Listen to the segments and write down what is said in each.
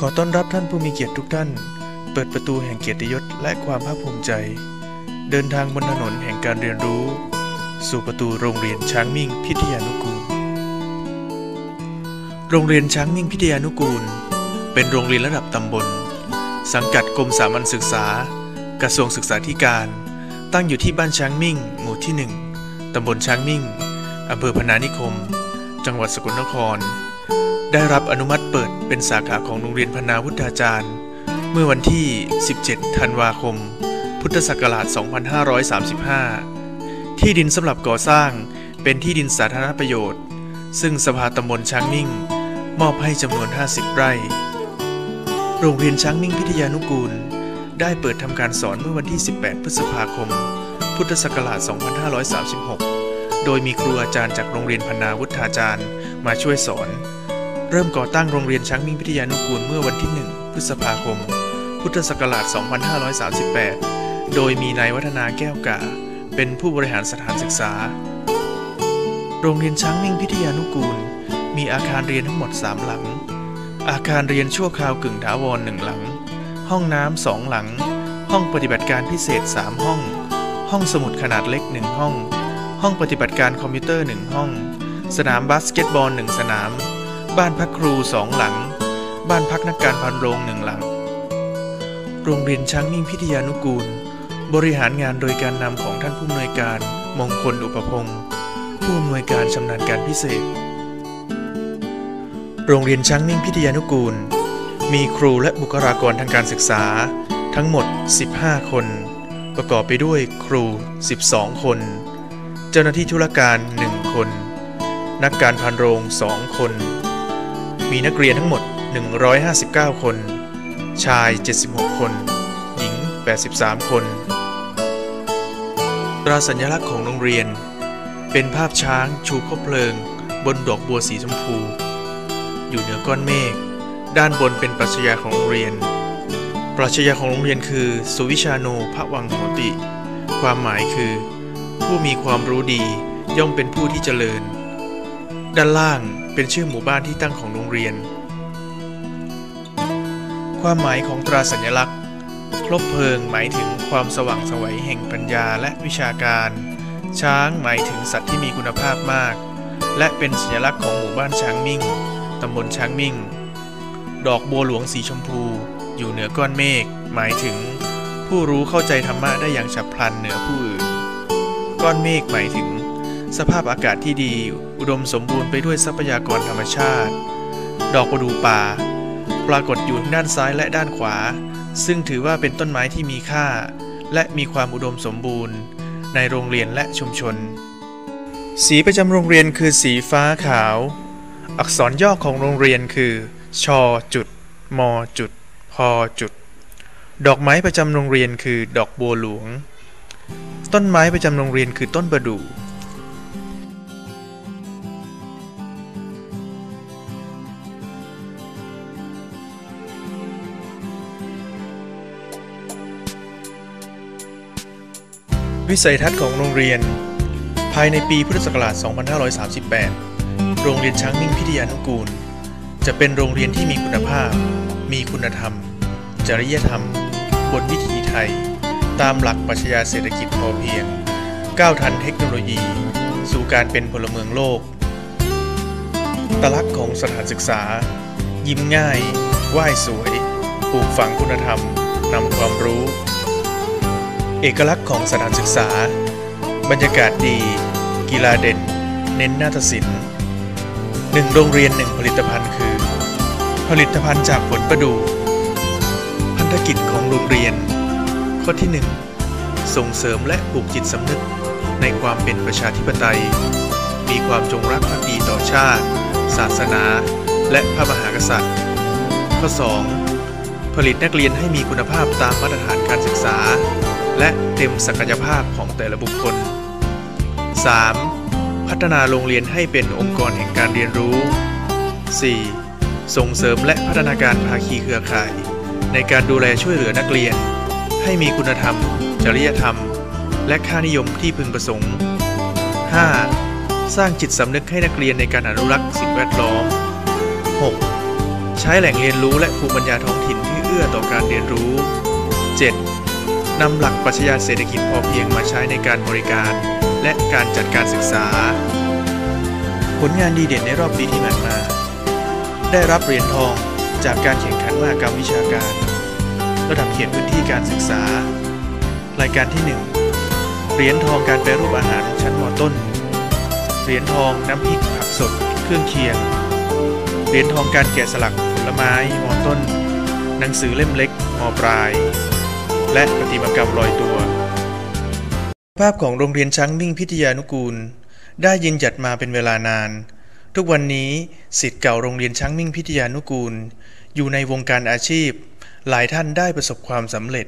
ขอต้อนรับท่านผู้มีเกียรติทุกท่าน เปิดประตูแห่งเกียรติยศและความภาคภูมิใจ เดินทางบนถนนแห่งการเรียนรู้ สู่ประตูโรงเรียนช้างมิ่งพิทยานุกูล โรงเรียนช้างมิ่งพิทยานุกูล เป็นโรงเรียนระดับตำบล สังกัดกรมสามัญศึกษา กระทรวงศึกษาธิการ ตั้งอยู่ที่บ้านช้างมิ่ง หมู่ที่หนึ่งตำบลช้างมิ่งอำเภอพนานิคม จังหวัดสกลนคร ได้รับอนุมัติเปิดเป็นสาขาของโรงเรียนพนาวุฒาจารย์ เมื่อวันที่ 17 ธันวาคม พุทธศักราช 2535 ที่ดินสำหรับก่อสร้างเป็นที่ดินสาธารณประโยชน์ ซึ่งสภาตำบลช้างมิ่ง มอบให้จำนวน 50 ไร่ โรงเรียนช้างมิ่งพิทยานุกูล ได้เปิดทำการสอนเมื่อวันที่ 18 พฤษภาคม พุทธศักราช 2536 โดยมีครูอาจารย์จากโรงเรียนพนาวุฒาจารย์มาช่วยสอน เริ่มก่อตั้งโรงเรียนช้างมิ่งพิทยานุกูลเมื่อวันที่ 1 พฤษภาคม พุทธศักราช 2538 โดยมีนายวัฒนาแก้วกา เป็นผู้บริหารสถานศึกษา โรงเรียนช้างมิ่งพิทยานุกูล มีอาคารเรียนทั้งหมด 3 หลัง อาคารเรียนชั่วคราวกึ่งถาวรหนึ่งหลัง ห้องน้ำสองหลัง ห้องปฏิบัติการพิเศษ 3 ห้อง ห้องสมุดขนาดเล็ก 1 ห้อง ห้องปฏิบัติการคอมพิวเตอร์ 1 ห้อง สนามบาสเกตบอล 1 สนาม บ้านพักครู2หลัง บ้านพักนักการพันโรงหนึ่งหลัง โรงเรียนช้างมิ่งพิทยานุกูล บริหารงานโดยการนำของท่านผู้อำนวยการมงคลอุปพงศ์ผู้อำนวยการชำนาญการพิเศษ โรงเรียนช้างมิ่งพิทยานุกูล มีครูและบุคลากรทางการศึกษา ทั้งหมด 15 คน ประกอบไปด้วยครู 12 คน เจ้าหน้าที่ธุรการ 1 คนนักการพันโรง2คน มีนักเรียนทั้งหมด 159 คน ชาย 76 คน หญิง 83 คน ตราสัญลักษณ์ของโรงเรียน เป็นภาพช้างชูคบเพลิง บนดอกบัวสีชมพู อยู่เหนือก้อนเมฆ ด้านบนเป็นปรัชญาของโรงเรียน ปรัชญาของโรงเรียนคือ สุวิชาโนพระวังโหติ ความหมายคือ ผู้มีความรู้ดีย่อมเป็นผู้ที่เจริญ ด้านล่าง เป็นชื่อหมู่บ้านที่ตั้งของโรงเรียน ความหมายของตราสัญลักษณ์ ครบเพลิงหมายถึงความสว่างสวัยแห่งปัญญาและวิชาการ ช้างหมายถึงสัตว์ที่มีคุณภาพมาก และเป็นสัญลักษณ์ของหมู่บ้านช้างมิ่ง ตำบลช้างมิ่ง ดอกบัวหลวงสีชมพู อยู่เหนือก้อนเมฆ หมายถึง ผู้รู้เข้าใจธรรมะได้อย่างฉับพลันเหนือผู้อื่น ก้อนเมฆหมายถึง สภาพอากาศที่ดี อุดมสมบูรณ์ไปด้วยทรัพยากรธรรมชาติ ดอกประดูป่า ปรากฏอยู่ด้านซ้ายและด้านขวา ซึ่งถือว่าเป็นต้นไม้ที่มีค่า และมีความอุดมสมบูรณ์ ในโรงเรียนและชุมชน สีประจำโรงเรียนคือสีฟ้าขาว อักษรย่อของโรงเรียนคือชอจุด มจุด พจุด ดอกไม้ประจำโรงเรียนคือดอกบัวหลวง ต้นไม้ประจำโรงเรียนคือต้นประดู่ วิสัยทัศน์ของโรงเรียน ภายในปีพุทธศักราช 2538 โรงเรียนช้างมิ่งพิทยานุกูล จะเป็นโรงเรียนที่มีคุณภาพ มีคุณธรรม จริยธรรมบนวิถีไทย ตามหลักปรัชญาเศรษฐกิจพอเพียง ก้าวทันเทคโนโลยี สู่การเป็นพลเมืองโลก ตลักษณ์ของสถานศึกษา ยิ้มง่าย ไหว้สวย ปลูกฝังคุณธรรม นำความรู้ อกลักษณ์ของสถานศึกษา บรรยากาศดี กีฬาเด่น เน้นนาฏศิลป์หนึ่งโรงเรียนหนึ่งผลิตภัณฑ์คือ ผลิตภัณฑ์จากผลประดู่พันธกิจของโรงเรียน ข้อที่ 1 ส่งเสริมและปลูกจิตสำนึกในความเป็นประชาธิปไตย มีความจงรักภักดีต่อชาติ ศาสนา และพระมหากษัตริย์ ข้อ 2 ผลิตนักเรียนให้มีคุณภาพตามมาตรฐานการศึกษา และเต็มศักยภาพของแต่ละบุคคล 3. พัฒนาโรงเรียนให้เป็นองค์กรแห่งการเรียนรู้ 4. ส่งเสริมและพัฒนาการภาคีเครือข่าย ในการดูแลช่วยเหลือนักเรียน ให้มีคุณธรรม จริยธรรม และค่านิยมที่พึงประสงค์ 5. สร้างจิตสำนึกให้นักเรียนในการอนุรักษ์สิ่งแวดล้อม 6. ใช้แหล่งเรียนรู้และภูมิปัญญาท้องถิ่นที่เอื้อต่อการเรียนรู้ 7. นำหลักปรัชญาเศรษฐกิจพอเพียงมาใช้ในการบริการ และการจัดการศึกษา ผลงานดีเด่นในรอบปีที่ผ่านมา ได้รับเหรียญทองจากการแข่งขันมหกรรมวิชาการ ระดับเขตพื้นที่การศึกษา รายการที่ 1 เหรียญทองการแปรรูปอาหารชั้นมต้น เหรียญทองน้ำพริกผักสด เครื่องเคียง เหรียญทองการแกะสลักผลไม้มต้น หนังสือเล่มเล็กมปลาย และปฏิมากรรมลอยตัว ภาพของโรงเรียนช้างมิ่งพิทยานุกูล ได้ยินจัดมาเป็นเวลานาน ทุกวันนี้สิทธิ์เก่าโรงเรียนช้างมิ่งพิทยานุกูล อยู่ในวงการอาชีพ หลายท่านได้ประสบความสำเร็จ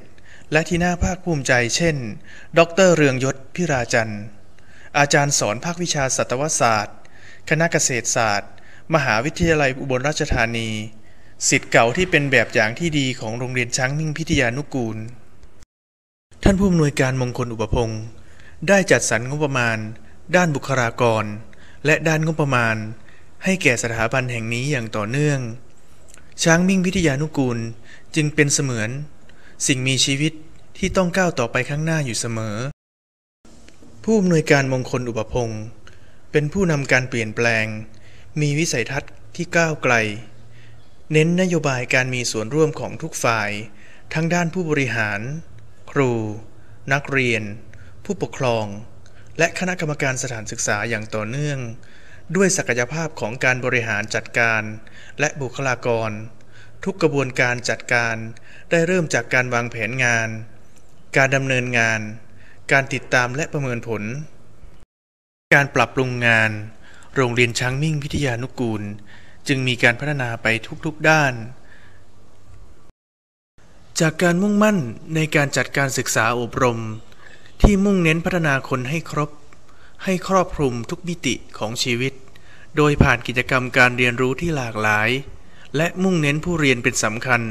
และที่น่าภาคภูมิใจ เช่น ดรเรืองยศพิราจันทร์อาจารย์สอนภาควิชาสัตวศาสตร์ คณะเกษตรศาสตร์ มหาวิทยาลัยอุบลราชธานี สิทธิ์เก่าที่เป็นแบบอย่างที่ดีของโรงเรียนช้างมิ่งพิทยานุกูล ท่านผู้อำนวยการมงคลอุปพงศ์ได้จัดสรรงบประมาณ ด้านบุคลากร และด้านงบประมาณ ให้แก่สถาบันแห่งนี้อย่างต่อเนื่อง ช้างมิ่งพิทยานุกูลจึงเป็นเสมือน สิ่งมีชีวิตที่ต้องก้าวต่อไปข้างหน้าอยู่เสมอ ผู้อำนวยการมงคลอุปพงศ์เป็นผู้นำการเปลี่ยนแปลง มีวิสัยทัศน์ที่ก้าวไกล เน้นนโยบายการมีส่วนร่วมของทุกฝ่าย ทั้งด้านผู้บริหาร รู นักเรียน ผู้ปกครอง และคณะกรรมการสถานศึกษาอย่างต่อเนื่อง ด้วยศักยภาพของการบริหารจัดการ และบุคลากร ทุกกระบวนการจัดการได้เริ่มจากการวางแผนงาน การดำเนินงาน การติดตามและประเมินผล การปรับปรุงงาน โรงเรียนช้างมิ่งพิทยานุกูล จึงมีการพัฒนาไปทุกๆด้าน จากการมุ่งมั่นในการจัดการศึกษาอบรม ที่มุ่งเน้นพัฒนาคนให้ครบ ให้ครอบคลุมทุกมิติของชีวิต โดยผ่านกิจกรรมการเรียนรู้ที่หลากหลาย และมุ่งเน้นผู้เรียนเป็นสำคัญ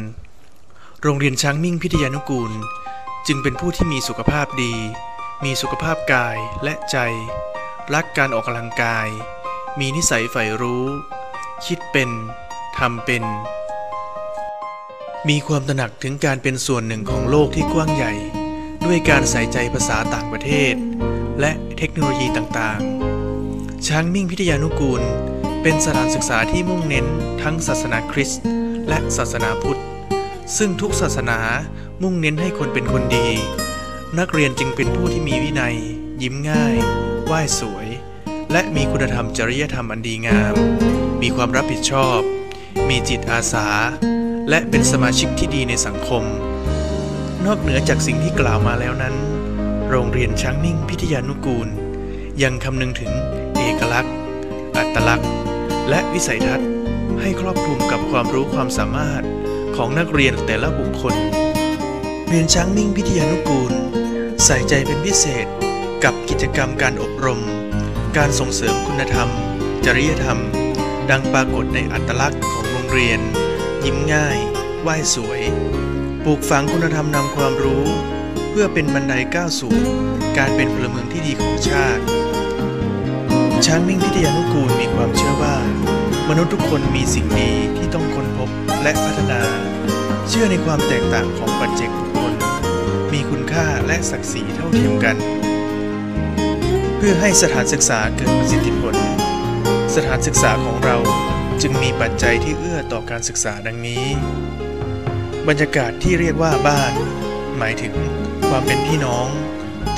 โรงเรียนช้างมิ่งพิทยานุกูล จึงเป็นผู้ที่มีสุขภาพดี มีสุขภาพกายและใจ รักการออกกำลังกาย มีนิสัยใฝ่รู้ คิดเป็นทำเป็น มีความตระหนักถึงการเป็นส่วนหนึ่งของโลกที่กว้างใหญ่ ด้วยการใส่ใจภาษาต่างประเทศ และเทคโนโลยีต่างๆ ช้างมิ่งพิทยานุกูล เป็นสถานศึกษาที่มุ่งเน้นทั้งศาสนาคริสต์และศาสนาพุทธ ซึ่งทุกศาสนามุ่งเน้นให้คนเป็นคนดี นักเรียนจึงเป็นผู้ที่มีวินัย ยิ้มง่าย ไหว้สวย และมีคุณธรรมจริยธรรมอันดีงาม มีความรับผิดชอบ มีจิตอาสา และเป็นสมาชิกที่ดีในสังคม นอกเหนือจากสิ่งที่กล่าวมาแล้วนั้น โรงเรียนช้างมิ่งพิทยานุกูล ยังคำนึงถึงเอกลักษณ์ อัตลักษณ์ และวิสัยทัศน์ ให้ครอบคลุมกับความรู้ความสามารถของนักเรียนแต่ละบุคคล เรียนช้างมิ่งพิทยานุกูล ใส่ใจเป็นพิเศษกับกิจกรรมการอบรม การส่งเสริมคุณธรรม จริยธรรม ดังปรากฏในอัตลักษณ์ของโรงเรียน ยิ้มง่าย ไหว้สวย ปลูกฝังคุณธรรมนำความรู้ เพื่อเป็นบันไดก้าวสู่ การเป็นพลเมืองที่ดีของชาติ ช้างมิ่งพิทยานุกูลมีความเชื่อว่า มนุษย์ทุกคนมีสิ่งดีที่ต้องค้นพบและพัฒนา เชื่อในความแตกต่างของปัจเจกบุคคล มีคุณค่าและศักดิ์ศรีเท่าเทียมกัน เพื่อให้สถานศึกษาเกิดประสิทธิผล สถานศึกษาของเรา จึงมีปัจจัยที่เอื้อต่อการศึกษาดังนี้ บรรยากาศที่เรียกว่าบ้าน หมายถึงความเป็นพี่น้อง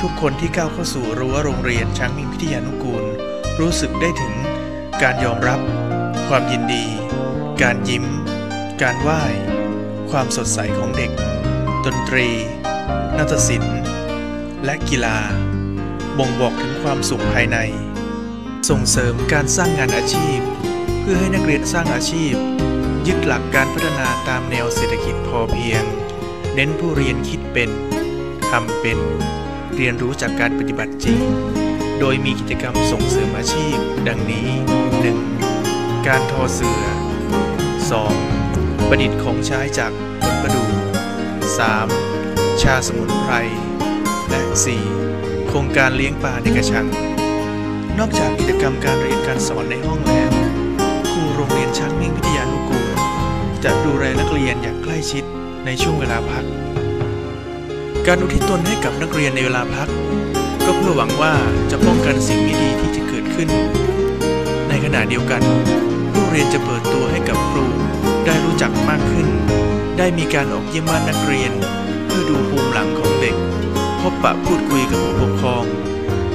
ทุกคนที่ก้าวเข้าสู่รั้วโรงเรียนช้างมิ่งพิทยานุกูล รู้สึกได้ถึงการยอมรับ ความยินดี การยิ้ม การไหว้ ความสดใสของเด็ก ดนตรี นาฏศิลป์ และกีฬา บ่งบอกถึงความสุขภายใน ส่งเสริมการสร้างงานอาชีพ พื่อให้นักเรียนสร้างอาชีพ ยึดหลักการพัฒนาตามแนวเศรษฐกิจพอเพียง เน้นผู้เรียนคิดเป็นทำเป็น เรียนรู้จากการปฏิบัติจริง โดยมีกิจกรรมส่งเสริมอาชีพ ดังนี้ 1. การทอเสือ 2. ประดิษฐ์ของใช้จากผลประดู 3. ชาสมุนไพร และ 4. โครงการเลี้ยงปลาในกระชัง นอกจากกิจกรรมการเรียนการสอนในห้อง นช้างมิ่งวิทยานุกูล จะดูแลนักเรียนอย่างใกล้ชิดในช่วงเวลาพัก การอุทิศตนให้กับนักเรียนในเวลาพัก ก็เพื่อหวังว่าจะป้องกันสิ่งไม่ดีที่จะเกิดขึ้น ในขณะเดียวกันผู้เรียนจะเปิดตัวให้กับครูได้รู้จักมากขึ้น ได้มีการออกเยี่ยมบ้านนักเรียน เพื่อดูภูมิหลังของเด็ก พบปะพูดคุยกับผู้ปกครอง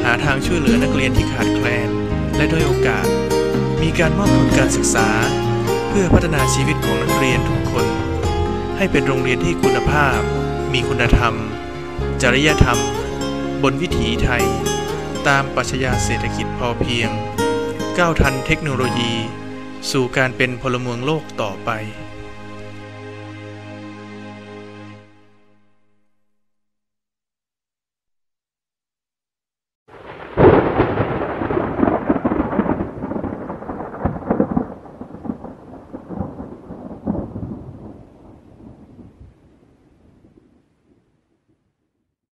หาทางช่วยเหลือนักเรียนที่ขาดแคลนและด้อยโอกาส มีการมอบทุนการศึกษา เพื่อพัฒนาชีวิตของนักเรียนทุกคน ให้เป็นโรงเรียนที่คุณภาพ มีคุณธรรม จริยธรรม บนวิถีไทย ตามปรัชญาเศรษฐกิจพอเพียงก้าวทันเทคโนโลยี สู่การเป็นพลเมืองโลกต่อไป